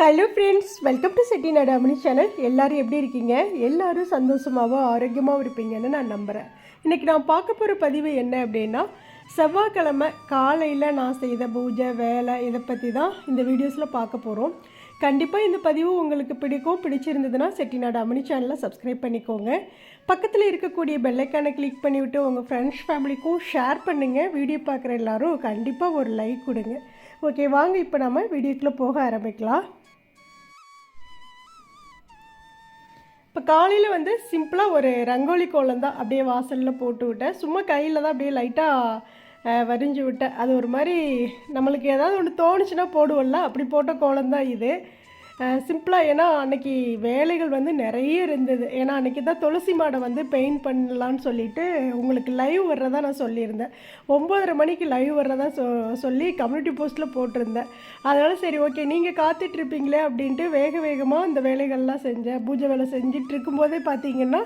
Hello friends welcome to செட்டி நடாமணி channel எல்லோரும் எப்படி இருக்கீங்க? எல்லோரும் சந்தோஷமாகவும் ஆரோக்கியமாகவும் இருப்பீங்கன்னு நான் நம்புகிறேன் இன்றைக்கி நான் பார்க்க போகிற பதிவு என்ன அப்படின்னா செவ்வாய்க்கிழமை காலையில் நான் செய்த பூஜை வேலை இதை பற்றி தான் இந்த வீடியோஸில் பார்க்க போகிறோம் கண்டிப்பாக இந்த பதிவு உங்களுக்கு பிடிக்கும் பிடிச்சிருந்ததுன்னா செட்டிநாடு அமனி சேனலை சப்ஸ்கிரைப் பண்ணிக்கோங்க. பக்கத்தில் இருக்கக்கூடிய பெல்லைக்கானை கிளிக் பண்ணிவிட்டு உங்கள் ஃப்ரெண்ட்ஸ் ஃபேமிலிக்கும் ஷேர் பண்ணுங்கள் வீடியோ பார்க்குற எல்லோரும் கண்டிப்பாக ஒரு லைக் கொடுங்க. ஓகே வாங்க இப்போ நம்ம வீடியோக்குள்ளே போக ஆரம்பிக்கலாம். இப்போ காலையில் வந்து சிம்பிளாக ஒரு ரங்கோலி கோலம் தான் அப்படியே வாசலில் போட்டு விட்டேன். சும்மா கையில் தான் அப்படியே லைட்டாக வரிஞ்சு விட்டேன். அது ஒரு மாதிரி நம்மளுக்கு ஏதாவது ஒன்று தோணுச்சுன்னா போடுவோம்ல? அப்படி போட்ட கோலம் தான் இது. சிம்பிளாக ஏன்னா அன்னைக்கு வேலைகள் வந்து நிறைய இருந்தது. ஏன்னா அன்றைக்கி தான் துளசி மாடை வந்து பெயிண்ட் பண்ணலான்னு சொல்லிட்டு உங்களுக்கு லைவ் வர்றதா நான் சொல்லியிருந்தேன். ஒம்பதரை மணிக்கு லைவ் வர்றதா சொ சொல்லி கம்யூனிட்டி போஸ்ட்டில் போட்டிருந்தேன். அதனால் சரி ஓகே நீங்கள் காத்துட்ருப்பீங்களே அப்படின்ட்டு வேக வேகமாக இந்த வேலைகள்லாம் செஞ்சேன். பூஜை வேலை செஞ்சுட்டு இருக்கும்போதே பார்த்தீங்கன்னா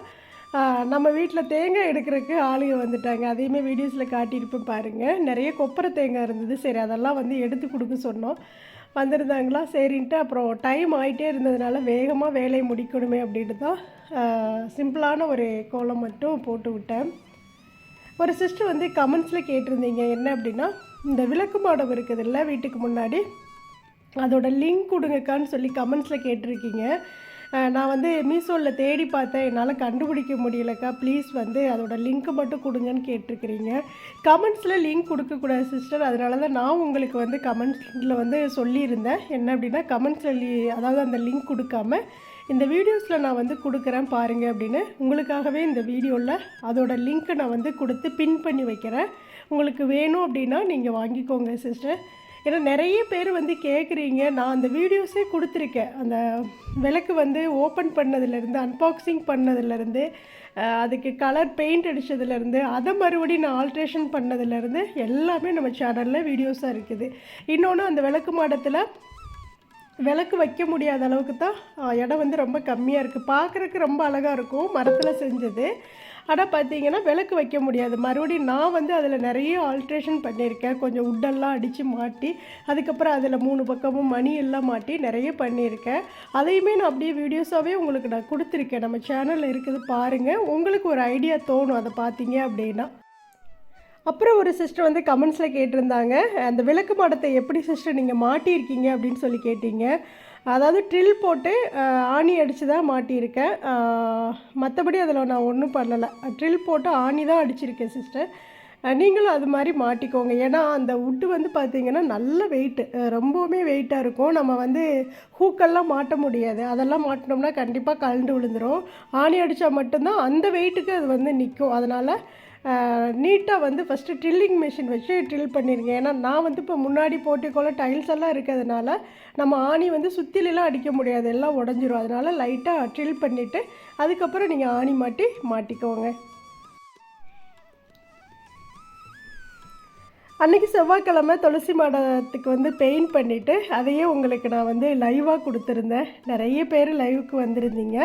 நம்ம வீட்டில் தேங்காய் எடுக்கிறதுக்கு ஆளுங்க வந்துட்டாங்க. அதையுமே வீடியோஸில் காட்டியிருப்பேன் பாருங்கள் நிறைய கொப்பரை தேங்காய் இருந்தது. சரி அதெல்லாம் வந்து எடுத்து கொடுக்க சொன்னோம். வந்திருந்தாங்களா? சரின்ட்டு அப்புறம் டைம் ஆகிட்டே இருந்ததுனால வேகமாக வேலையை முடிக்கணுமே அப்படின்ட்டு தான் சிம்பிளான ஒரு கோலம் மட்டும் போட்டு விட்டேன். ஒரு சிஸ்டர் வந்து கமெண்ட்ஸில் கேட்டிருந்தீங்க என்ன அப்படின்னா இந்த விளக்கு மாடம் இருக்குதுல்ல வீட்டுக்கு முன்னாடி அதோட லிங்க் கொடுங்கக்கான்னு சொல்லி கமெண்ட்ஸில் கேட்டிருக்கீங்க. நான் வந்து மீஷோவில் தேடி பார்த்தேன். என்னால் கண்டுபிடிக்க முடியலக்கா. ப்ளீஸ் வந்து அதோட லிங்க்கு மட்டும் கொடுங்கன்னு கேட்டிருக்கிறீங்க. கமெண்ட்ஸில் லிங்க் கொடுக்கக்கூடாது சிஸ்டர் அதனால தான் நான் உங்களுக்கு வந்து கமெண்ட்ஸில் வந்து சொல்லியிருந்தேன். என்ன அப்படின்னா கமெண்ட்ஸில் அதாவது அந்த லிங்க் கொடுக்காம இந்த வீடியோஸில் நான் வந்து கொடுக்குறேன் பாருங்கள் அப்படின்னு. உங்களுக்காகவே இந்த வீடியோவில் அதோட லிங்க்கை நான் வந்து கொடுத்து பின் பண்ணி வைக்கிறேன். உங்களுக்கு வேணும் அப்படின்னா நீங்கள் வாங்கிக்கோங்க சிஸ்டர் ஏன்னா நிறைய பேர் வந்து கேட்குறீங்க நான் அந்த வீடியோஸே கொடுத்துருக்கேன். அந்த விளக்கு வந்து ஓப்பன் பண்ணதுலேருந்து அன்பாக்சிங் பண்ணதுலேருந்து அதுக்கு கலர் பெயிண்ட் அடித்ததுலேருந்து அதை மறுபடியும் நான் ஆல்ட்ரேஷன் பண்ணதுலேருந்து எல்லாமே நம்ம சேனலில் வீடியோஸாக இருக்குது. இன்னொன்று அந்த விளக்கு மாடத்தில் விளக்கு வைக்க முடியாத அளவுக்கு தான் இடம் வந்து ரொம்ப கம்மியாக இருக்குது பார்க்குறக்கு ரொம்ப அழகாக இருக்கும். மரத்தில் செஞ்சது. ஆனால் பார்த்தீங்கன்னா விளக்கு வைக்க முடியாது. மறுபடியும் நான் வந்து அதில் நிறைய ஆல்ட்ரேஷன் பண்ணியிருக்கேன். கொஞ்சம் உட்டெல்லாம் அடித்து மாட்டி அதுக்கப்புறம் அதில் மூணு பக்கமும் மணி எல்லாம் மாட்டி நிறைய பண்ணியிருக்கேன். அதையுமே நான் அப்படியே வீடியோஸாகவே உங்களுக்கு நான் கொடுத்துருக்கேன். நம்ம சேனலில் இருக்குது பாருங்கள் உங்களுக்கு ஒரு ஐடியா தோணும் அதை பார்த்தீங்க அப்படின்னா. அப்புறம் ஒரு சிஸ்டர் வந்து கமெண்ட்ஸில் கேட்டிருந்தாங்க அந்த விளக்கு மாடத்தை எப்படி சிஸ்டர் நீங்கள் மாட்டியிருக்கீங்க? அப்படின்னு சொல்லி கேட்டீங்க. அதாவது ட்ரில் போட்டு ஆணி அடித்து தான் மாட்டியிருக்கேன் மற்றபடி அதில் நான் ஒன்றும் பண்ணலை. ட்ரில் போட்டு ஆணி தான் அடிச்சிருக்கேன் சிஸ்டர் நீங்களும் அது மாதிரி மாட்டிக்கோங்க. ஏன்னா அந்த உட்டு வந்து பார்த்திங்கன்னா நல்ல வெயிட்டு ரொம்பவுமே வெயிட்டாக இருக்கும். நம்ம வந்து ஹூக்கெல்லாம் மாட்ட முடியாது. அதெல்லாம் மாட்டினோம்னா கண்டிப்பாக கலண்டு விழுந்துடும் ஆணி அடித்தா மட்டும்தான் அந்த வெயிட்டுக்கு அது வந்து நிற்கும் அதனால் நீட்டாக வந்து ஃபஸ்ட்டு ட்ரில்லிங் மிஷின் வச்சு ட்ரில் பண்ணிடுங்க ஏன்னா நான் வந்து இப்போ முன்னாடி போட்டிக்கோல டைல்ஸ் எல்லாம் இருக்கிறதுனால நம்ம ஆணி வந்து சுற்றிலெல்லாம் அடிக்க முடியாது. எல்லாம் உடஞ்சிரும். அதனால் லைட்டாக ட்ரில் பண்ணிவிட்டு அதுக்கப்புறம் நீங்கள் ஆணி மாட்டி மாட்டிக்கோங்க. அன்றைக்கி செவ்வாய்க்கிழமை துளசி மாடத்துக்கு வந்து பெயிண்ட் பண்ணிவிட்டு அதையே உங்களுக்கு நான் வந்து லைவாக கொடுத்துருந்தேன். நிறைய பேர் லைவுக்கு வந்திருந்தீங்க.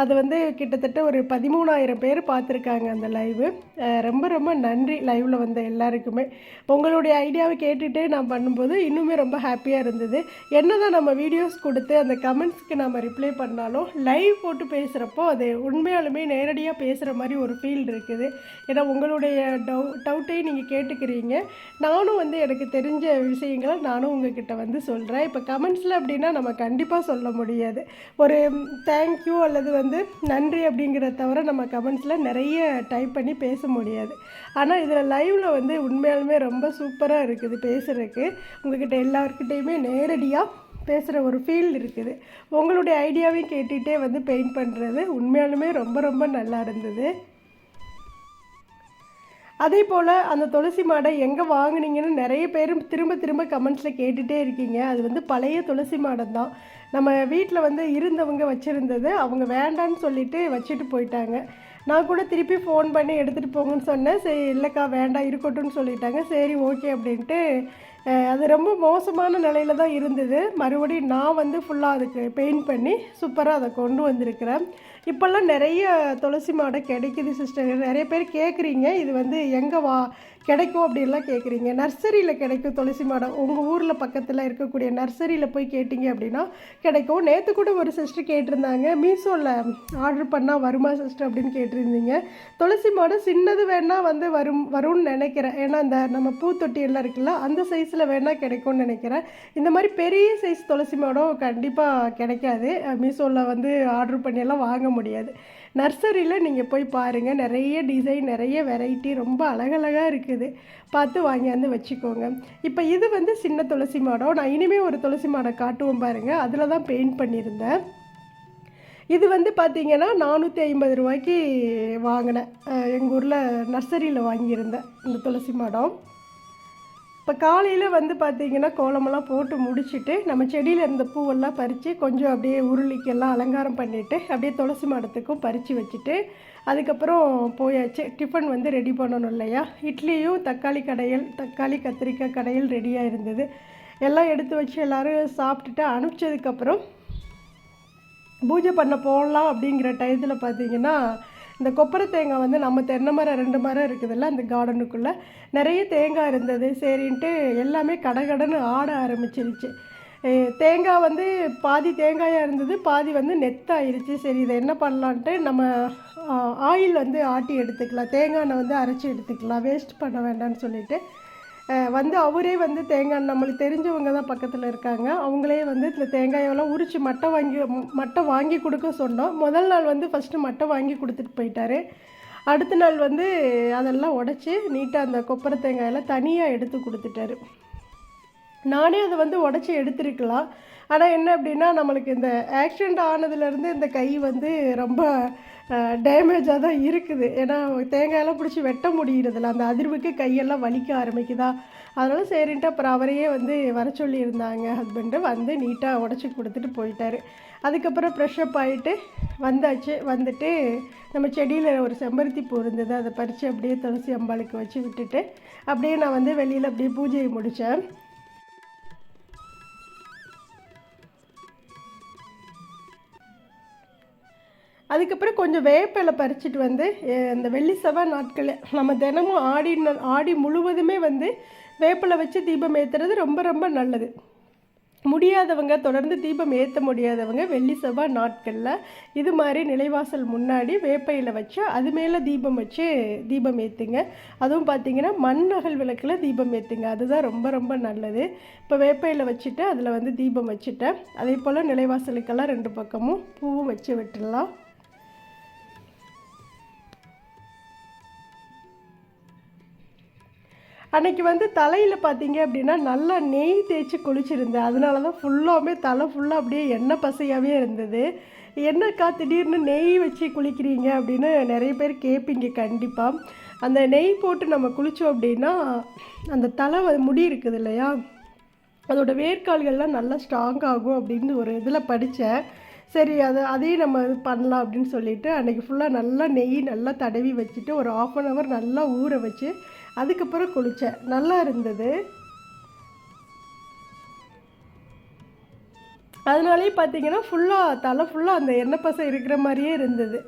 அது வந்து கிட்டத்தட்ட ஒரு பதிமூணாயிரம் பேர் பார்த்துருக்காங்க அந்த லைவு ரொம்ப ரொம்ப நன்றி லைவில் வந்த எல்லாருக்குமே. உங்களுடைய ஐடியாவை கேட்டுகிட்டே நான் பண்ணும்போது இன்னுமே ரொம்ப ஹாப்பியாக இருந்தது. என்ன தான் நம்ம வீடியோஸ் கொடுத்து அந்த கமெண்ட்ஸ்க்கு நம்ம ரிப்ளை பண்ணாலும் லைவ் போட்டு பேசுகிறப்போ அது உண்மையாலுமே நேரடியாக பேசுகிற மாதிரி ஒரு ஃபீல் இருக்குது. ஏன்னா உங்களுடைய டவு டவுட்டையும் நீங்கள் கேட்டுக்கிறீங்க. நானும் வந்து எனக்கு தெரிஞ்ச விஷயங்களை நானும் உங்ககிட்ட வந்து சொல்கிறேன் இப்போ கமெண்ட்ஸில் அப்படின்னா நம்ம கண்டிப்பாக சொல்ல முடியாது. ஒரு தேங்க்யூ அல்லது வந்து நன்றி அப்படிங்கிறத தவிர நம்ம கமெண்ட்ஸில் நிறைய டைப் பண்ணி பேச முடியாது. ஆனால் இதில் லைவில் வந்து உண்மையாலுமே ரொம்ப சூப்பராக இருக்குது பேசுகிறதுக்கு உங்ககிட்ட எல்லாருக்கிட்டேயுமே நேரடியாக பேசுகிற ஒரு ஃபீல் இருக்குது. உங்களுடைய ஐடியாவையும் கேட்டுகிட்டே வந்து பெயிண்ட் பண்ணுறது உண்மையாலுமே ரொம்ப ரொம்ப நல்லா இருந்தது. அதே போல் அந்த துளசி மாடை எங்கே வாங்கினீங்கன்னு நிறைய பேர் திரும்ப திரும்ப கமெண்ட்ஸில் கேட்டுகிட்டே இருக்கீங்க. அது வந்து பழைய துளசி மாடம் தான் நம்ம வீட்டில் வந்து இருந்தவங்க வச்சுருந்தது அவங்க வேண்டான்னு சொல்லிட்டு வச்சுட்டு போயிட்டாங்க. நான் கூட திருப்பி ஃபோன் பண்ணி எடுத்துகிட்டு போங்கன்னு சொன்னேன். சரி இல்லைக்கா வேண்டாம் இருக்கட்டும்னு சொல்லிட்டாங்க. சரி ஓகே அப்படின்ட்டு அது ரொம்ப மோசமான நிலையில தான் இருந்தது. மறுபடியும் நான் வந்து ஃபுல்லாக அதுக்கு பெயிண்ட் பண்ணி சூப்பராக அதை கொண்டு வந்திருக்கிறேன். இப்போல்லாம் நிறைய துளசி மாடை கிடைக்குது சிஸ்டர் நிறைய பேர் கேட்குறீங்க இது வந்து எங்கே வா கிடைக்கும் அப்படின்லாம் கேட்குறீங்க நர்சரியில் கிடைக்கும் துளசி மாடம். உங்கள் ஊரில் பக்கத்தில் இருக்கக்கூடிய நர்சரியில் போய் கேட்டிங்க அப்படின்னா கிடைக்கும். நேற்று கூட ஒரு சிஸ்டர் கேட்டிருந்தாங்க. மீஷோவில் ஆர்டர் பண்ணால் வருமா சிஸ்டர் அப்படின்னு கேட்டிருந்தீங்க. துளசி மாடம் சின்னது வேணால் வந்து வரும் வரும்னு நினைக்கிறேன். ஏன்னா இந்த நம்ம பூத்தொட்டி எல்லாம் இருக்குல்ல அந்த சைஸில் வேணால் கிடைக்கும்னு நினைக்கிறேன். இந்த மாதிரி பெரிய சைஸ் துளசி மாடம் கண்டிப்பாக கிடைக்காது. மீஷோவில் வந்து ஆர்டர் பண்ணியெல்லாம் வாங்க முடியாது. நர்சரியில் நீங்கள் போய் பாருங்கள் நிறைய டிசைன் நிறைய வெரைட்டி ரொம்ப அழகழகாக இருக்குது. பார்த்து வாங்கியாந்து வச்சுக்கோங்க. இப்போ இது வந்து சின்ன துளசி மாடம் நான் இனிமேல் ஒரு துளசி மாடம் காட்டுவோம் பாருங்கள் அதில் தான் பெயிண்ட் பண்ணியிருந்தேன். இது வந்து பார்த்திங்கன்னா நானூற்றி ஐம்பது ரூபாய்க்கு வாங்கினேன். எங்கள் ஊரில் நர்சரியில் வாங்கியிருந்தேன் இந்த துளசி மாடம் இப்போ காலையில் வந்து பார்த்தீங்கன்னா கோலமெல்லாம் போட்டு முடிச்சுட்டு நம்ம செடியில் இருந்த பூவெல்லாம் பறித்து கொஞ்சம் அப்படியே உருளிக்கெல்லாம் அலங்காரம் பண்ணிவிட்டு அப்படியே துளசி மாடத்துக்கும் பறித்து வச்சுட்டு அதுக்கப்புறம் போயாச்சு. டிஃபன் வந்து ரெடி பண்ணணும் இல்லையா? இட்லியும் தக்காளி கடையல் தக்காளி கத்திரிக்காய் கடையல் ரெடியாக இருந்தது. எல்லாம் எடுத்து வச்சு எல்லோரும் சாப்பிட்டுட்டு அனுப்பிச்சதுக்கப்புறம் பூஜை பண்ண போகலாம் அப்படிங்கிற டயத்தில் பார்த்தீங்கன்னா இந்த கொப்பரை தேங்காய் வந்து நம்ம தென்னை மரம் ரெண்டு மரம் இருக்குதுல்ல அந்த கார்டனுக்குள்ளே நிறைய தேங்காய் இருந்தது. சரின்ட்டு எல்லாமே கடகடன்னு ஆட ஆரம்பிச்சிருச்சு. தேங்காய் வந்து பாதி தேங்காயாக இருந்தது பாதி வந்து நெத்தாயிருச்சு. சரி இதை என்ன பண்ணலான்ட்டு நம்ம ஆயில் வந்து ஆட்டி எடுத்துக்கலாம். தேங்காய் எண்ணெய் வந்து அரைச்சி எடுத்துக்கலாம். வேஸ்ட் பண்ண வேண்டாம்னு சொல்லிட்டு வந்து அவரே வந்து தேங்காய் நம்மளுக்கு தெரிஞ்சவங்க தான் பக்கத்தில் இருக்காங்க. அவங்களே வந்து இந்த தேங்காயெல்லாம் உரித்து மட்டை வாங்கி மட்டை வாங்கி கொடுக்க சொன்னோம். முதல் நாள் வந்து ஃபஸ்ட்டு மட்டை வாங்கி கொடுத்துட்டு போயிட்டாரு. அடுத்த நாள் வந்து அதெல்லாம் உடச்சி நீட்டாக அந்த கொப்பரை தேங்காயெல்லாம் தனியாக எடுத்து கொடுத்துட்டாரு. நானே அதை வந்து உடச்சி எடுத்திருக்கலாம். ஆனால் என்ன அப்படின்னா நம்மளுக்கு இந்த ஆக்சிடெண்ட் ஆனதுலேருந்து இந்த கை வந்து ரொம்ப டேமேஜாக தான் இருக்குது. ஏன்னா தேங்காயெல்லாம் பிடிச்சி வெட்ட முடியறதில்ல. அந்த அதிர்வுக்கு கையெல்லாம் வலிக்க ஆரம்பிக்குதா? அதனால சரின்ட்டு அப்புறம் அவரையே வந்து வர சொல்லியிருந்தாங்க. ஹஸ்பண்டு வந்து நீட்டாக உடச்சி கொடுத்துட்டு போயிட்டார். அதுக்கப்புறம் ஃப்ரெஷ்அப் ஆகிட்டு வந்தாச்சு. வந்துட்டு நம்ம செடியில் ஒரு செம்பருத்தி பூ இருந்தது. அதை பறித்து அப்படியே துளசி அம்பாளுக்கு வச்சு விட்டுட்டு அப்படியே நான் வந்து வெளியில் அப்படியே பூஜையை முடித்தேன் அதுக்கப்புறம் கொஞ்சம் வேப்பிலை பறிச்சிட்டு வந்து அந்த இந்த வெள்ளி செவ்வாய் நாட்கள் நம்ம தினமும் ஆடி ஆடி முழுவதுமே வந்து வேப்பிலை வச்சு தீபம் ஏற்றுறது ரொம்ப ரொம்ப நல்லது. முடியாதவங்க தொடர்ந்து தீபம் ஏற்ற முடியாதவங்க வெள்ளி செவ்வாய் நாட்களில் இது மாதிரி நிலைவாசல் முன்னாடி வேப்பையில் வச்சு அது மேலே தீபம் வச்சு தீபம் ஏற்றுங்க அதுவும் பார்த்தீங்கன்னா மண் அகல் விளக்கில் தீபம் ஏற்றுங்க அதுதான் ரொம்ப ரொம்ப நல்லது. இப்போ வேப்பையில் வச்சுட்டு அதில் வந்து தீபம் வச்சுட்டேன். அதே போல் நிலைவாசலுக்கெல்லாம் ரெண்டு பக்கமும் பூவும் வச்சு விட்டுடலாம். அன்னைக்கு வந்து தலையில் பார்த்தீங்க அப்படின்னா நல்லா நெய் தேய்ச்சி குளிச்சிருந்தேன். அதனால தான் ஃபுல்லாகவே தலை ஃபுல்லாக அப்படியே எண்ணெய் பசையாகவே இருந்தது. என்னக்கா திடீர்னு நெய் வச்சு குளிக்கிறீங்க? அப்படின்னு நிறைய பேர் கேட்பீங்க கண்டிப்பாக அந்த நெய் போட்டு நம்ம குளித்தோம் அப்படின்னா அந்த தலை முடி இருக்குது இல்லையா? அதோட வேர்க்கால்கள்லாம் நல்லா ஸ்ட்ராங் ஆகும் அப்படின்னு ஒரு இதில் படித்தேன் சரி அதை அதையும் நம்ம இது பண்ணலாம் அப்படின்னு சொல்லிட்டு அன்றைக்கி ஃபுல்லாக நல்லா நெய் நல்லா தடவி வச்சுட்டு ஒரு ஆஃப் அன் ஹவர் நல்லா ஊற வச்சு அதுக்கப்புறம் குளித்தேன் நல்லா இருந்தது. அதனாலேயே பார்த்தீங்கன்னா ஃபுல்லாக தலை ஃபுல்லாக அந்த எண்ணெய் பசை இருக்கிற மாதிரியே இருந்தது.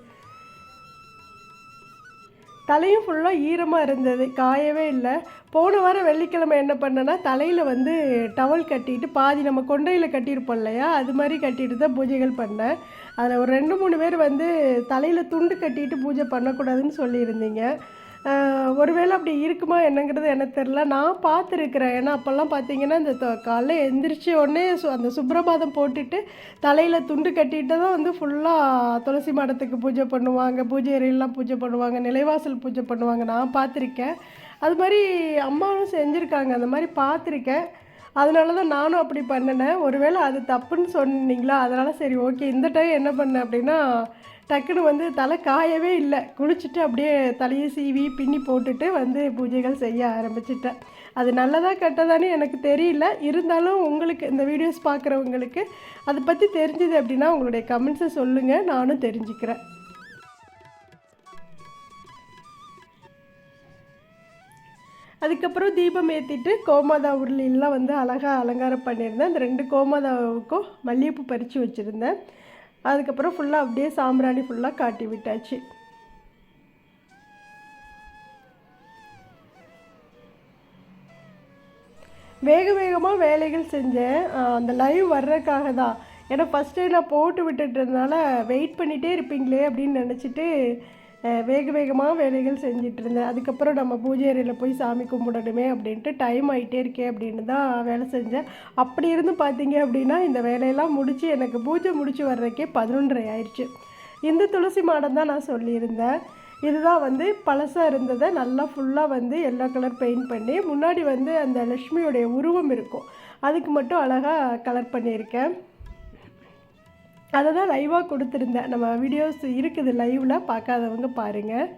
தலையும் ஃபுல்லாக ஈரமாக இருந்தது. காயவே இல்லை. போன வாரம் வெள்ளிக்கிழமை என்ன பண்ணேன்னா தலையில் வந்து டவல் கட்டிட்டு பாதி நம்ம கொண்டையில் கட்டியிருப்போம் இல்லையா? அது மாதிரி கட்டிட்டு தான் பூஜைகள் பண்ணேன். அதில் ஒரு ரெண்டு மூணு பேர் வந்து தலையில் துண்டு கட்டிட்டு பூஜை பண்ணக்கூடாதுன்னு சொல்லியிருந்தீங்க. ஒருவேளை அப்படி இருக்குமா என்னங்கிறது எனக்கு தெரில நான் பார்த்துருக்குறேன். ஏன்னா அப்போல்லாம் பார்த்தீங்கன்னா இந்த தொ- காலைல எந்திரிச்ச உடனே சு அந்த சுப்ரபாதம் போட்டுட்டு தலையில் துண்டு கட்டிட்டு தான் வந்து ஃபுல்லாக துளசி மாடத்துக்கு பூஜை பண்ணுவாங்க. பூஜை அறையெல்லாம் பூஜை பண்ணுவாங்க. நிலைவாசல் பூஜை பண்ணுவாங்க. நான் பார்த்துருக்கேன். அது மாதிரி அம்மாவும் செஞ்சுருக்காங்க. அந்த மாதிரி பார்த்துருக்கேன். அதனால தான் நானும் அப்படி பண்ணினேன். ஒருவேளை அது தப்புன்னு சொன்னீங்களா? அதனால் சரி ஓகே. இந்த டைம் என்ன பண்ணேன் அப்படின்னா டக்குன்னு வந்து தலை காயவே இல்லை. குளிச்சுட்டு அப்படியே தலையை சீவி பின்னி போட்டுட்டு வந்து பூஜைகள் செய்ய ஆரம்பிச்சிட்டேன். அது நல்லதாக கெட்டதான்னு எனக்கு தெரியல. இருந்தாலும் உங்களுக்கு இந்த வீடியோஸ் பார்க்குறவங்களுக்கு அதை பற்றி தெரிஞ்சது அப்படின்னா உங்களுடைய கமெண்ட்ஸை சொல்லுங்கள் நானும் தெரிஞ்சுக்கிறேன். அதுக்கப்புறம் தீபம் ஏற்றிட்டு கோமாதா உருளிலாம் வந்து அழகாக அலங்காரம் பண்ணியிருந்தேன். அந்த ரெண்டு கோமாதாவுக்கும் மல்லிகைப்பூ பறித்து வச்சுருந்தேன். அதுக்கப்புறம் ஃபுல்லாக அப்படியே சாம்பிராணி ஃபுல்லாக காட்டி விட்டாச்சு. வேக வேகமாக வேலைகள் செஞ்சேன். அந்த லைவ் வர்றதுக்காக தான். ஏன்னா ஃபஸ்ட்டே நான் போட்டு விட்டுட்டதுனால வெயிட் பண்ணிகிட்டே இருப்பீங்களே அப்படின்னு நினச்சிட்டு வேக வேகமாக வேலைகள் செஞ்சுட்டு இருந்தேன் அதுக்கப்புறம் நம்ம பூஜை அறையில் போய் சாமி கும்பிடணுமே அப்படின்ட்டு டைம் ஆகிட்டே இருக்கே அப்படின்னு தான் வேலை செஞ்சேன். அப்படி இருந்து பார்த்தீங்க அப்படின்னா இந்த வேலையெல்லாம் முடித்து எனக்கு பூஜை முடித்து வர்றதுக்கே பதினொன்றரை ஆயிடுச்சு. இந்த துளசி மாடம் தான் நான் சொல்லியிருந்தேன். இதுதான் வந்து பழசாக இருந்ததை நல்லா ஃபுல்லாக வந்து எல்லோ கலர் பெயிண்ட் பண்ணி முன்னாடி வந்து அந்த லக்ஷ்மியோடைய உருவம் இருக்கும். அதுக்கு மட்டும் அழகாக கலர் பண்ணியிருக்கேன். அதை தான் லைவாக கொடுத்துருந்தேன். நம்ம வீடியோஸ் இருக்குது லைவில் பார்க்காதவங்க பாருங்கள்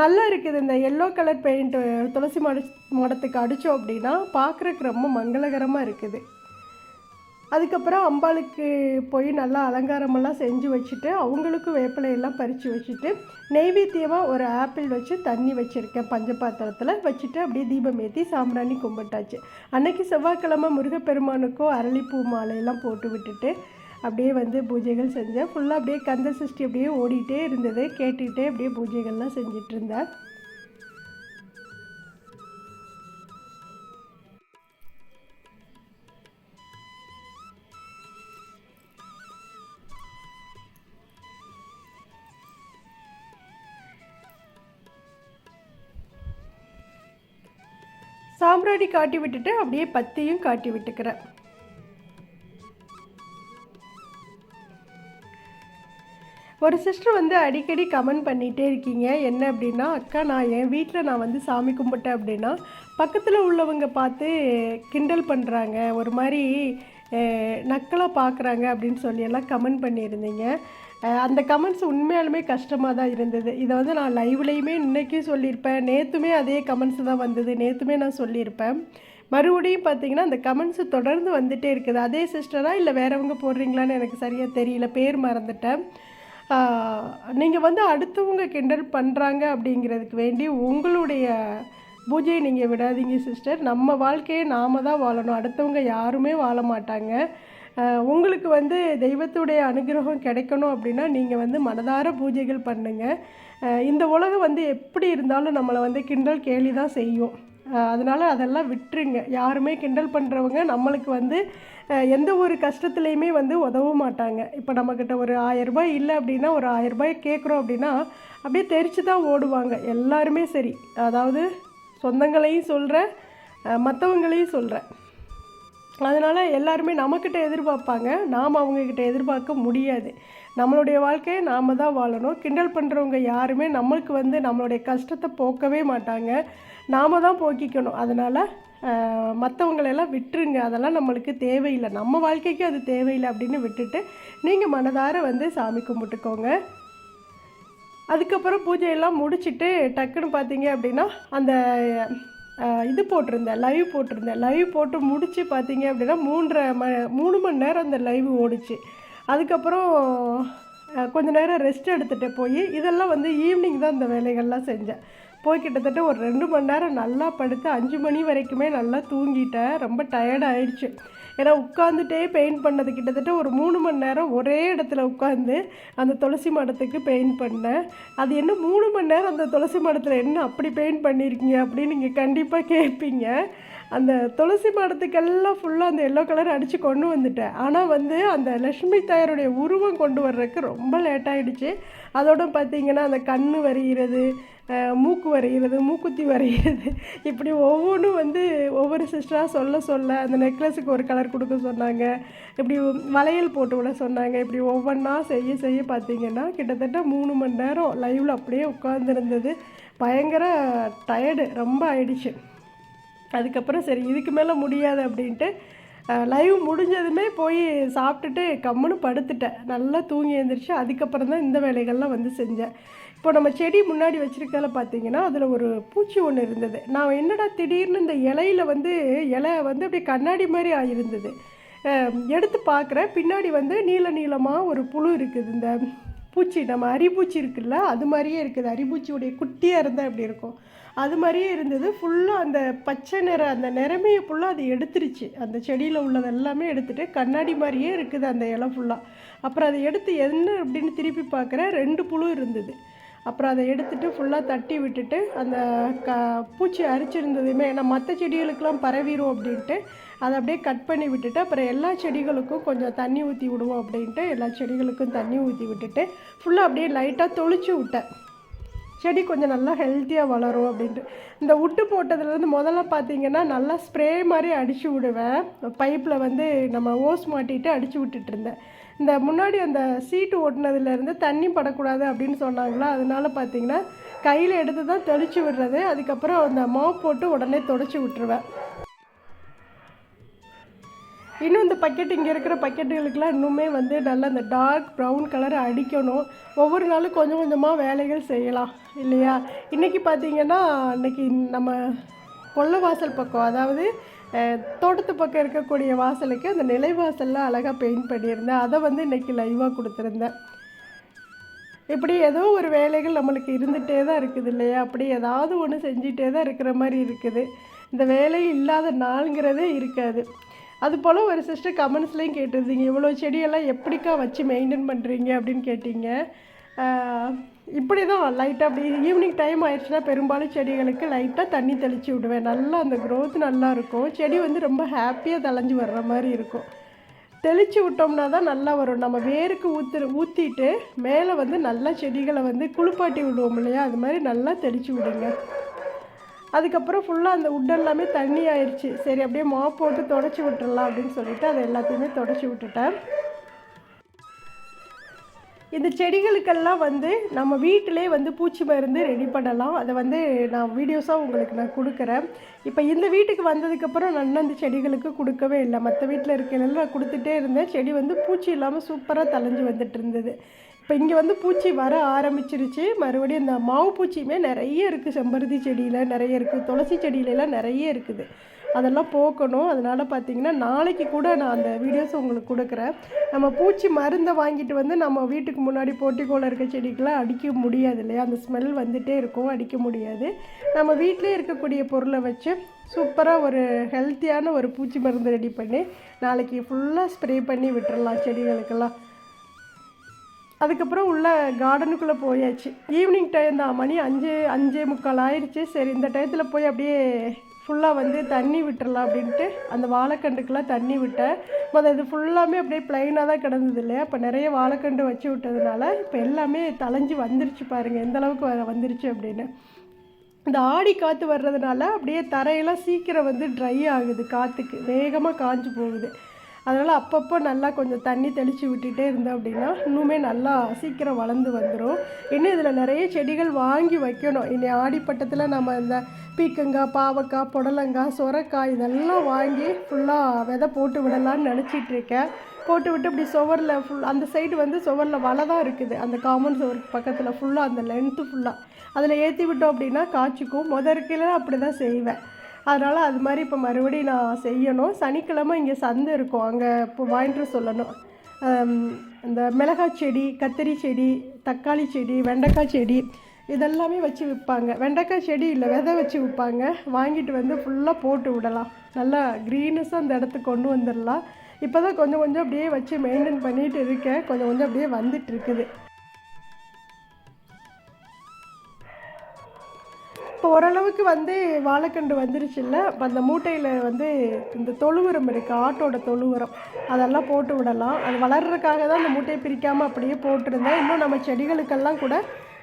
நல்லா இருக்குது இந்த எல்லோ கலர் பெயிண்ட் துளசி மாட மாடத்துக்கு அடித்தோம் அப்படின்னா பார்க்குறக்கு ரொம்ப மங்களகரமாக இருக்குது. அதுக்கப்புறம் அம்பாளுக்கு போய் நல்லா அலங்காரமெல்லாம் செஞ்சு வச்சுட்டு அவங்களுக்கும் வேப்பிலையெல்லாம் பறித்து வச்சுட்டு நெய்வேத்தியமாக ஒரு ஆப்பிள் வச்சு தண்ணி வச்சுருக்கேன். பஞ்ச பாத்திரத்தில் வச்சுட்டு அப்படியே தீபம் ஏற்றி சாம்பிராணி கும்பிட்டாச்சு. அன்னைக்கு செவ்வாய்க்கிழமை முருகப்பெருமானுக்கும் அரளிப்பூ மாலையெல்லாம் போட்டு விட்டுட்டு அப்படியே வந்து பூஜைகள் செஞ்சேன். ஃபுல்லாக அப்படியே கந்த சஷ்டி அப்படியே ஓடிட்டே இருந்தது. கேட்டுக்கிட்டே அப்படியே பூஜைகள்லாம் செஞ்சிட்டு இருந்தேன். சாம்பிராணி காட்டி விட்டுட்டு அப்படியே பத்தியும் காட்டி விட்டுக்கிறேன். ஒரு சிஸ்டர் வந்து அடிக்கடி கமெண்ட் பண்ணிகிட்டே இருக்கீங்க. என்ன அப்படின்னா அக்கா நான் என் வீட்டில் நான் வந்து சாமி கும்பிட்டேன் அப்படின்னா பக்கத்தில் உள்ளவங்க பார்த்து கிண்டல் பண்ணுறாங்க ஒரு மாதிரி நக்கலாக பார்க்குறாங்க அப்படின்னு சொல்லி எல்லாம் கமெண்ட் பண்ணியிருந்தீங்க. அந்த கமெண்ட்ஸ் உண்மையாலுமே கஷ்டமாக தான் இருந்தது. இதை வந்து நான் லைவ்லேயுமே இன்றைக்கும் சொல்லியிருப்பேன். நேற்றுமே அதே கமெண்ட்ஸ் தான் வந்தது. நேற்றுமே நான் சொல்லியிருப்பேன். மறுபடியும் பார்த்தீங்கன்னா அந்த கமெண்ட்ஸ் தொடர்ந்து வந்துகிட்டே இருக்குது. அதே சிஸ்டராக இல்லை வேறவங்க போடுறீங்களான்னு எனக்கு சரியாக தெரியல. பேர் மறந்துட்டேன். நீங்கள் வந்து அடுத்தவங்க கிண்டல் பண்ணுறாங்க அப்படிங்கிறதுக்கு வேண்டி உங்களுடைய பூஜையை நீங்கள் விடாதீங்க சிஸ்டர். நம்ம வாழ்க்கையை நாம தான் வாழணும். அடுத்தவங்க யாருமே வாழ மாட்டாங்க. உங்களுக்கு வந்து தெய்வத்துடைய அனுகிரகம் கிடைக்கணும் அப்படின்னா நீங்கள் வந்து மனதார பூஜைகள் பண்ணுங்கள் இந்த உலகம் வந்து எப்படி இருந்தாலும் நம்மளை வந்து கிண்டல் கேலி தான் செய்யும். அதனால் அதெல்லாம் விட்டுருங்க. யாருமே கிண்டல் பண்ணுறவங்க நம்மளுக்கு வந்து எந்த ஒரு கஷ்டத்துலேயுமே வந்து உதவ மாட்டாங்க. இப்போ நம்மக்கிட்ட ஒரு ஆயிரம் இல்லை அப்படின்னா ஒரு ஆயிரம் கேட்குறோம் அப்படின்னா அப்படியே தெரிச்சு தான் ஓடுவாங்க. எல்லாருமே சரி. அதாவது சொந்தங்களையும் சொல்கிறேன் மற்றவங்களையும் சொல்கிறேன் அதனால் எல்லாருமே நம்மக்கிட்ட எதிர்பார்ப்பாங்க. நாம் அவங்கக்கிட்ட எதிர்பார்க்க முடியாது. நம்மளுடைய வாழ்க்கையை நாம் தான் வாழணும். கிண்டல் பண்ணுறவங்க யாருமே நம்மளுக்கு வந்து நம்மளுடைய கஷ்டத்தை போக்கவே மாட்டாங்க. நாம் தான் போக்கிக்கணும். அதனால் மற்றவங்களெல்லாம் விட்டுருங்க. அதெல்லாம் நம்மளுக்கு தேவையில்லை. நம்ம வாழ்க்கைக்கு அது தேவையில்லை அப்படின்னு விட்டுட்டு நீங்கள் மனதார வந்து சாமி கும்பிட்டுக்கோங்க. அதுக்கப்புறம் பூஜையெல்லாம் முடிச்சுட்டு டக்குன்னு பார்த்தீங்க அப்படின்னா அந்த இது போட்டிருந்தேன். லைவ் போட்டிருந்தேன். லைவ் போட்டு முடித்து பார்த்தீங்க அப்படின்னா மூன்றரை ம மூணு மணி நேரம் அந்த லைவ் ஓடிச்சு. அதுக்கப்புறம் கொஞ்ச நேரம் ரெஸ்ட் எடுத்துகிட்டு போய் இதெல்லாம் வந்து ஈவினிங் தான் இந்த வேலைகள்லாம் செஞ்சேன். போய் கிட்டத்தட்ட ஒரு ரெண்டு மணி நேரம் நல்லா படுத்து அஞ்சு மணி வரைக்குமே நல்லா தூங்கிட்டேன். ரொம்ப டயர்ட் ஆயிடுச்சு. ஏன்னா உட்காந்துட்டே பெயிண்ட் பண்ணது கிட்டத்தட்ட ஒரு மூணு மணி நேரம் ஒரே இடத்துல உட்காந்து அந்த துளசி மடத்துக்கு பெயிண்ட் பண்ணேன். அது என்ன மூணு மணி நேரம் அந்த துளசி மடத்தில் என்ன அப்படி பெயிண்ட் பண்ணியிருக்கீங்க அப்படின்னு நீங்கள் கண்டிப்பாக கேட்பீங்க அந்த துளசி மாடத்துக்கெல்லாம் ஃபுல்லாக அந்த எல்லோ கலர் அடித்து கொண்டு வந்துட்டேன். ஆனால் வந்து அந்த லக்ஷ்மி தாயாருடைய உருவம் கொண்டு வர்றதுக்கு ரொம்ப லேட் ஆகிடுச்சு அதோட பார்த்தீங்கன்னா அந்த கண் வரைகிறது மூக்கு வரைகிறது மூக்குத்தி வரைகிறது இப்படி ஒவ்வொன்றும் வந்து ஒவ்வொரு சிஸ்டராக சொல்ல சொல்ல அந்த நெக்லஸுக்கு ஒரு கலர் கொடுக்க சொன்னாங்க. இப்படி வளையல் போட்டு விட சொன்னாங்க. இப்படி ஒவ்வொன்றா செய்ய செய்ய பார்த்தீங்கன்னா கிட்டத்தட்ட மூணு மணி நேரம் லைவில் அப்படியே உட்காந்துருந்தது பயங்கர டயர்டு ரொம்ப ஆயிடுச்சு. அதுக்கப்புறம் சரி இதுக்கு மேலே முடியாது அப்படின்ட்டு லைவ் முடிஞ்சதுமே போய் சாப்பிட்டுட்டு கம்முன்னு படுத்துட்டேன். நல்லா தூங்கி எழுந்திரிச்சு அதுக்கப்புறம் தான் இந்த வேலைகள்லாம் வந்து செஞ்சேன். இப்போ நம்ம செடி முன்னாடி வச்சுருக்கல பார்த்தீங்கன்னா அதில் ஒரு பூச்சி ஒன்று இருந்தது. நான் என்னடா திடீர்னு இந்த இலையில வந்து இலை வந்து அப்படியே கண்ணாடி மாதிரி ஆகிருந்தது எடுத்து பார்க்குறேன் பின்னாடி வந்து நீல நீளமாக ஒரு புழு இருக்குது. இந்த பூச்சி நம்ம அரிபூச்சி இருக்குல்ல அது மாதிரியே இருக்குது. அரிபூச்சியுடைய குட்டியாக இருந்தால் எப்படி இருக்கும்? அது மாதிரியே இருந்தது. ஃபுல்லாக அந்த பச்சை நிற அந்த நிறமையை ஃபுல்லாக அது எடுத்துருச்சு. அந்த செடியில் உள்ளது எல்லாமே எடுத்துகிட்டு கண்ணாடி மாதிரியே இருக்குது அந்த இலை ஃபுல்லாக அப்புறம் அதை எடுத்து என்ன அப்படின்னு திருப்பி பார்க்குறேன் ரெண்டு புழு இருந்தது. அப்புறம் அதை எடுத்துட்டு ஃபுல்லாக தட்டி விட்டுட்டு அந்த க பூச்சி அரிச்சிருந்ததுமே ஏன்னா மற்ற செடிகளுக்கெல்லாம் பரவிடும் அப்படின்ட்டு அதை அப்படியே கட் பண்ணி விட்டுட்டு அப்புறம் எல்லா செடிகளுக்கும் கொஞ்சம் தண்ணி ஊற்றி விடுவோம் அப்படின்ட்டு எல்லா செடிகளுக்கும் தண்ணி ஊற்றி விட்டுட்டு ஃபுல்லாக அப்படியே லைட்டாக தொளிச்சு விட்டேன். செடி கொஞ்சம் நல்லா ஹெல்த்தியாக வளரும் அப்படின்ட்டு. இந்த உட்டு போட்டதுலேருந்து முதல்ல பார்த்தீங்கன்னா நல்லா ஸ்ப்ரே மாதிரி அடித்து விடுவேன். பைப்பில் வந்து நம்ம ஓஸ் மாட்டிட்டு அடித்து விட்டுட்டுருந்தேன் இந்த முன்னாடி அந்த சீட்டு ஓட்டினதுலேருந்து தண்ணி படக்கூடாது அப்படின்னு சொன்னாங்களா? அதனால பார்த்தீங்கன்னா கையில் எடுத்து தான் தெளித்து விடுறது. அதுக்கப்புறம் அந்த மாப் போட்டு உடனே தொடச்சி விட்டுருவேன். இன்னும் இந்த பக்கெட் இங்கே இருக்கிற பக்கெட்டுகளுக்கெல்லாம் இன்னுமே வந்து நல்லா இந்த டார்க் ப்ரௌன் கலர் அடிக்கணும். ஒவ்வொரு நாளும் கொஞ்சம் கொஞ்சமாக வேலைகள் செய்யலாம் இல்லையா? இன்றைக்கி பார்த்தீங்கன்னா இன்னைக்கு நம்ம கொல்லை வாசல் பக்கம் அதாவது தோட்டத்து பக்கம் இருக்கக்கூடிய வாசலுக்கு அந்த நிலைவாசல்லாம் அழகாக பெயிண்ட் பண்ணியிருந்தேன். அதை வந்து இன்றைக்கி லைவாக கொடுத்துருந்தேன். இப்படி ஏதோ ஒரு வேலைகள் நம்மளுக்கு இருந்துகிட்டே தான் இருக்குது இல்லையா? அப்படி ஏதாவது ஒன்று செஞ்சிகிட்டே தான் இருக்கிற மாதிரி இருக்குது. இந்த வேலை இல்லாத நாளுங்கிறதே இருக்காது. அது போல் ஒரு சிஸ்டர் கமெண்ட்ஸ்லேயும் கேட்டிருந்தீங்க. இவ்வளோ செடியெல்லாம் எப்படிக்கா வச்சு மெயின்டைன் பண்ணுறீங்க அப்படின்னு கேட்டிங்க. இப்படி தான் லைட்டாக அப்படி ஈவினிங் டைம் ஆயிடுச்சுன்னா பெரும்பாலும் செடிகளுக்கு லைட்டாக தண்ணி தெளித்து விடுவேன். நல்லா அந்த க்ரோத் நல்லா இருக்கும். செடி வந்து ரொம்ப ஹாப்பியாக தளைஞ்சு வர்ற மாதிரி இருக்கும். தெளித்து விட்டோம்னா தான் நல்லா வரும். நம்ம வேருக்கு ஊற்று ஊற்றிட்டு மேலே வந்து நல்லா செடிகளை வந்து குளிப்பாட்டி விடுவோம் இல்லையா? அது மாதிரி நல்லா தெளித்து விடுங்க. அதுக்கப்புறம் ஃபுல்லாக அந்த உட் எல்லாமே தண்ணி ஆயிடுச்சு சரி அப்படியே மாப் போட்டு தொடச்சி விட்டுடலாம் அப்படின்னு சொல்லிட்டு அதை எல்லாத்தையுமே தொடச்சி விட்டுட்டேன். இந்த செடிகளுக்கெல்லாம் வந்து நம்ம வீட்டிலே வந்து பூச்சி மருந்து ரெடி பண்ணலாம். அதை வந்து நான் வீடியோஸாக உங்களுக்கு நான் கொடுக்குறேன். இப்போ இந்த வீட்டுக்கு வந்ததுக்கப்புறம் நான் அந்த செடிகளுக்கு கொடுக்கவே இல்லை. மற்ற வீட்டில் இருக்கையில நான் கொடுத்துட்டே இருந்தேன். செடி வந்து பூச்சி இல்லாமல் சூப்பராக தலைஞ்சு வந்துட்டு இருந்தது. இப்போ இங்கே வந்து பூச்சி வர ஆரம்பிச்சிருச்சு. மறுபடியும் இந்த மாவு பூச்சியுமே நிறைய இருக்குது செம்பருத்தி செடியில் நிறைய இருக்குது துளசி செடியிலலாம் நிறைய இருக்குது. அதெல்லாம் போக்கணும். அதனால் பார்த்தீங்கன்னா நாளைக்கு கூட நான் அந்த வீடியோஸ் உங்களுக்கு கொடுக்குறேன். நம்ம பூச்சி மருந்தை வாங்கிட்டு வந்து நம்ம வீட்டுக்கு முன்னாடி போட்டிக்கோல இருக்க செடிக்கெலாம் அடிக்க முடியாது இல்லையா? அந்த ஸ்மெல் வந்துகிட்டே இருக்கும். அடிக்க முடியாது. நம்ம வீட்டிலே இருக்கக்கூடிய பொருளை வச்சு சூப்பராக ஒரு ஹெல்த்தியான ஒரு பூச்சி மருந்து ரெடி பண்ணி நாளைக்கு ஃபுல்லாக ஸ்ப்ரே பண்ணி விட்டுறலாம் செடிகளுக்கெல்லாம். அதுக்கப்புறம் உள்ள கார்டனுக்குள்ளே போயாச்சு. ஈவினிங் டைம் தான் மணி அஞ்சு அஞ்சே முக்கால் ஆயிடுச்சு சரி இந்த டயத்தில் போய் அப்படியே ஃபுல்லாக வந்து தண்ணி விட்டுறலாம் அப்படின்ட்டு அந்த வாழைக்கண்டுக்கெல்லாம் தண்ணி விட்டேன். மொதல் இது ஃபுல்லாமே அப்படியே ப்ளைனாக தான் கிடந்தது இல்லையா? அப்போ நிறைய வாழைக்கண்டு வச்சு விட்டதுனால இப்போ எல்லாமே தலைஞ்சி வந்துருச்சு பாருங்கள் எந்தளவுக்கு வந்துருச்சு அப்படின்னு. இந்த ஆடி காற்று வர்றதுனால அப்படியே தரையெல்லாம் சீக்கிரம் வந்து ட்ரை ஆகுது காற்றுக்கு வேகமாக காஞ்சு போகுது. அதனால் அப்பப்போ நல்லா கொஞ்சம் தண்ணி தெளித்து விட்டுட்டே இருந்தோம் அப்படின்னா இன்னுமே நல்லா சீக்கிரம் வளர்ந்து வந்துடும் இன்னும் இதில் நிறைய செடிகள் வாங்கி வைக்கணும். இனி ஆடிப்பட்டத்தில் நம்ம இந்த பீக்கங்காய் பாவக்காய் புடலங்காய் சொரக்காய் இதெல்லாம் வாங்கி ஃபுல்லாக விதை போட்டு விடலான்னு நினச்சிட்டு இருக்கேன். போட்டு விட்டு இப்படி சுவரில் ஃபுல் அந்த சைடு வந்து சுவரில் வலை தான் இருக்குது. அந்த காமன் சுவருக்கு பக்கத்தில் ஃபுல்லாக அந்த லென்த்து ஃபுல்லாக அதில் ஏற்றி விட்டோம் அப்படின்னா காய்ச்சிக்கும். முத அப்படி தான் செய்வேன். அதனால் அது மாதிரி இப்போ மறுபடியும் நான் செய்யணும். சனிக்கிழமை இங்கே சந்தை இருக்கும். அங்கே இப்போ வாங்கிட்டு சொல்லணும். இந்த மிளகாய் செடி கத்திரி செடி தக்காளி செடி வெண்டைக்காய் செடி இதெல்லாமே வச்சு விற்பாங்க. வெண்டைக்காய் செடி இல்லை விதை வச்சு விற்பாங்க. வாங்கிட்டு வந்து ஃபுல்லாக போட்டு விடலாம். நல்லா க்ரீனஸாக அந்த இடத்துக்கு கொண்டு வந்துடலாம். இப்போ தான் கொஞ்சம் கொஞ்சம் அப்படியே வச்சு மெயின்டைன் பண்ணிகிட்டு இருக்கேன். கொஞ்சம் கொஞ்சம் அப்படியே வந்துட்டு இருக்குது. இப்போ ஓரளவுக்கு வந்து வாழைக்கண்டு வந்துருச்சுல்ல இப்போ அந்த மூட்டையில் வந்து இந்த தொழு உரம் இருக்குது ஆட்டோட தொழு உரம் அதெல்லாம் போட்டு விடலாம். அது வளர்றதுக்காக தான் அந்த மூட்டையை பிரிக்காமல் அப்படியே போட்டிருந்தேன். இன்னும் நம்ம செடிகளுக்கெல்லாம் கூட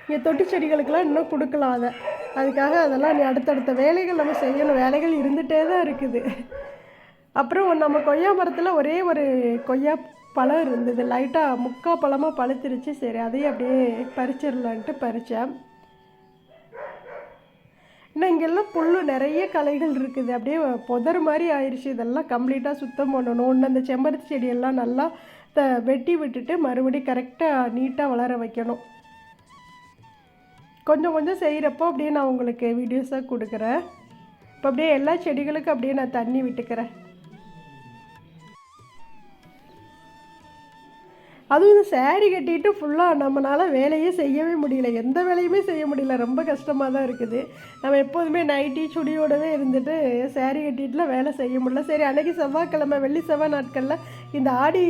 இங்கே தொட்டி செடிகளுக்கெல்லாம் இன்னும் கொடுக்கலாம் அதை. அதுக்காக அதெல்லாம் நீ அடுத்தடுத்த வேலைகள் நம்ம செய்யணும். வேலைகள் இருந்துகிட்டே தான் இருக்குது. அப்புறம் நம்ம கொய்யா மரத்தில் ஒரே ஒரு கொய்யா பழம் இருந்தது. லைட்டாக முக்கா பழமாக பழுத்திருச்சு. சரி அதையும் அப்படியே பறிச்சிடலான்ட்டு பறித்தேன் இன்னும் இங்கெல்லாம் புல் நிறைய களைகள் இருக்குது. அப்படியே புதர் மாதிரி ஆயிடுச்சு. இதெல்லாம் கம்ப்ளீட்டாக சுத்தம் பண்ணணும். இன்னும் அந்த செம்பருத்தி செடியெல்லாம் நல்லா த வெட்டி விட்டுட்டு மறுபடியும் கரெக்டாக நீட்டாக வளர வைக்கணும். கொஞ்சம் கொஞ்சம் செய்கிறப்போ அப்படியே நான் உங்களுக்கு வீடியோஸாக கொடுக்குறேன். இப்போ அப்படியே எல்லா செடிகளுக்கும் அப்படியே நான் தண்ணி விட்டுக்கிறேன். அதுவும் இந்த சேரீ கட்டிட்டு ஃபுல்லாக நம்மளால் வேலையே செய்யவே முடியல. எந்த வேலையுமே செய்ய முடியல. ரொம்ப கஷ்டமாக தான் இருக்குது. நம்ம எப்போதுமே நைட்டி சுடியோடவே இருந்துட்டு சேரீ கட்டிட்டுலாம் வேலை செய்ய முடியல. சரி அன்றைக்கி செவ்வாய்க்கிழமை வெள்ளி செவ்வாய் நாட்களில் இந்த ஆடி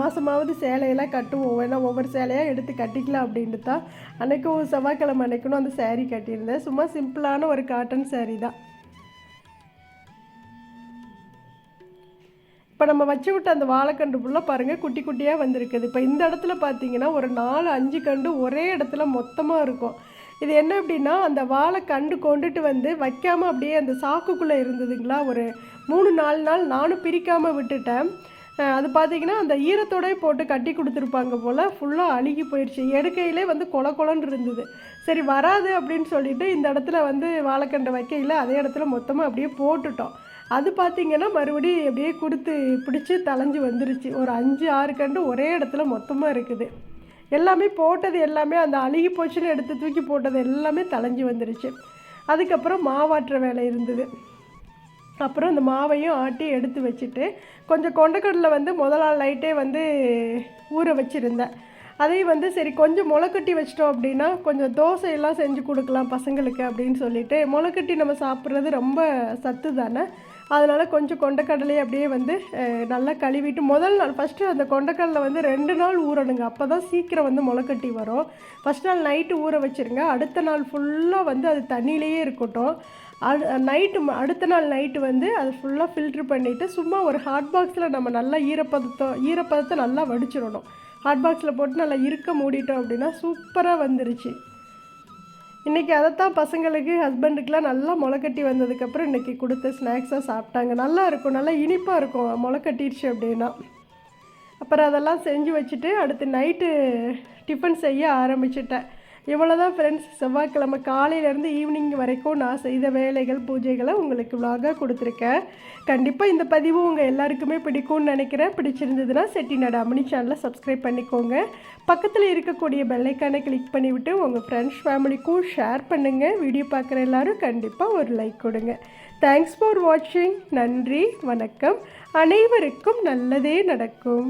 மாதமாவது சேலையெல்லாம் கட்டுவோம். ஏன்னா ஒவ்வொரு சேலையாக எடுத்து கட்டிக்கலாம் அப்படின்ட்டு தான் அன்றைக்கும் செவ்வாய்க்கிழமை அன்றைக்கணும் அந்த சேரீ கட்டியிருந்தேன். சும்மா சிம்பிளான ஒரு காட்டன் சேரீ தான். இப்போ நம்ம வச்சு விட்ட அந்த வாழைக்கண்டு ஃபுல்லாக பாருங்கள் குட்டி குட்டியாக வந்திருக்குது. இப்போ இந்த இடத்துல பார்த்தீங்கன்னா ஒரு நாலு அஞ்சு கண்டு ஒரே இடத்துல மொத்தமாக இருக்கும். இது என்ன அப்படின்னா அந்த வாழைக்கண்டு கொண்டுட்டு வந்து வைக்காமல் அப்படியே அந்த சாக்குக்குள்ளே இருந்ததுங்களா? ஒரு மூணு நாலு நாள் நானும் பிரிக்காமல் விட்டுட்டேன். அது பார்த்தீங்கன்னா அந்த ஈரத்தோடயே போட்டு கட்டி கொடுத்துருப்பாங்க போல் ஃபுல்லாக அழுகி போயிடுச்சு எடுக்கையிலே வந்து கொல கொலன்னு இருந்தது. சரி வராது அப்படின்னு சொல்லிட்டு இந்த இடத்துல வந்து வாழைக்கண்டை வைக்கையில் அதே இடத்துல மொத்தமாக அப்படியே போட்டுட்டோம். அது பார்த்தீங்கன்னா மறுபடியும் அப்படியே கொடுத்து பிடிச்சி தளைஞ்சு வந்துருச்சு. ஒரு அஞ்சு ஆறு கண்டு ஒரே இடத்துல மொத்தமாக இருக்குது. எல்லாமே போட்டது எல்லாமே அந்த அழுகி போச்சுன்னு எடுத்து தூக்கி போட்டது எல்லாமே தலைஞ்சு வந்துருச்சு. அதுக்கப்புறம் மாவாட்டுற வேலை இருந்தது. அப்புறம் அந்த மாவையும் ஆட்டி எடுத்து வச்சுட்டு கொஞ்சம் கொண்டக்கடலை வந்து முதல் நாள் நைட்டே வந்து ஊற வச்சுருந்தேன். அதையும் வந்து சரி கொஞ்சம் முளைக்கட்டி வச்சிட்டோம் அப்படின்னா கொஞ்சம் தோசையெல்லாம் செஞ்சு கொடுக்கலாம் பசங்களுக்கு அப்படின்னு சொல்லிட்டு முளைக்கட்டி நம்ம சாப்பிட்றது ரொம்ப சத்து தானே? அதனால் கொஞ்சம் கொண்டக்கடலையை அப்படியே வந்து நல்லா கழுவிட்டு முதல் நாள் ஃபஸ்ட்டு அந்த கொண்டக்கடலை வந்து ரெண்டு நாள் ஊறணுங்க. அப்போ தான் சீக்கிரம் வந்து முளைக்கட்டி வரும். ஃபஸ்ட் நாள் நைட்டு ஊற வச்சுருங்க. அடுத்த நாள் ஃபுல்லாக வந்து அது தண்ணியிலேயே இருக்கட்டும். அடு நைட்டு அடுத்த நாள் நைட்டு வந்து அது ஃபுல்லாக ஃபில்ட்ரு பண்ணிவிட்டு சும்மா ஒரு ஹாட் பாக்ஸில் நம்ம நல்லா ஈரப்பதத்தை ஈரப்பதத்தை நல்லா வடிச்சிடணும். ஹாட் பாக்ஸில் போட்டு நல்லா இருக்க மூடிட்டோம் அப்படின்னா சூப்பராக வந்துருச்சு. இன்றைக்கி அதைத்தான் பசங்களுக்கு ஹஸ்பண்டுக்கெலாம் நல்லா முளைக்கட்டி வந்ததுக்கப்புறம் இன்றைக்கி கொடுத்து ஸ்நாக்ஸாக சாப்பிட்டாங்க. நல்லா இருக்கும் நல்லா இனிப்பாக இருக்கும் முளைக்கட்டிடுச்சு அப்படின்னா. அப்புறம் அதெல்லாம் செஞ்சு வச்சுட்டு அடுத்து நைட்டு டிஃபன் செய்ய ஆரம்பிச்சிட்டேன். இவ்வளோ தான் ஃப்ரெண்ட்ஸ் செவ்வாய்க்கிழமை காலையிலேருந்து ஈவினிங் வரைக்கும் நான் செய்த வேலைகள் பூஜைகளை உங்களுக்கு விலாகாக கொடுத்துருக்கேன். கண்டிப்பாக இந்த பதிவு உங்கள் எல்லாருக்குமே பிடிக்கும்னு நினைக்கிறேன். பிடிச்சிருந்ததுன்னா செட்டிநாடு அமினி சேனலை சப்ஸ்கிரைப் பண்ணிக்கோங்க. பக்கத்தில் இருக்கக்கூடிய பெல்லைக்கானை கிளிக் பண்ணிவிட்டு உங்கள் ஃப்ரெண்ட்ஸ் ஃபேமிலிக்கும் ஷேர் பண்ணுங்கள் வீடியோ பார்க்குற எல்லாரும் கண்டிப்பாக ஒரு லைக் கொடுங்க. தேங்க்ஸ் ஃபார் வாட்சிங் நன்றி வணக்கம். அனைவருக்கும் நல்லதே நடக்கும்.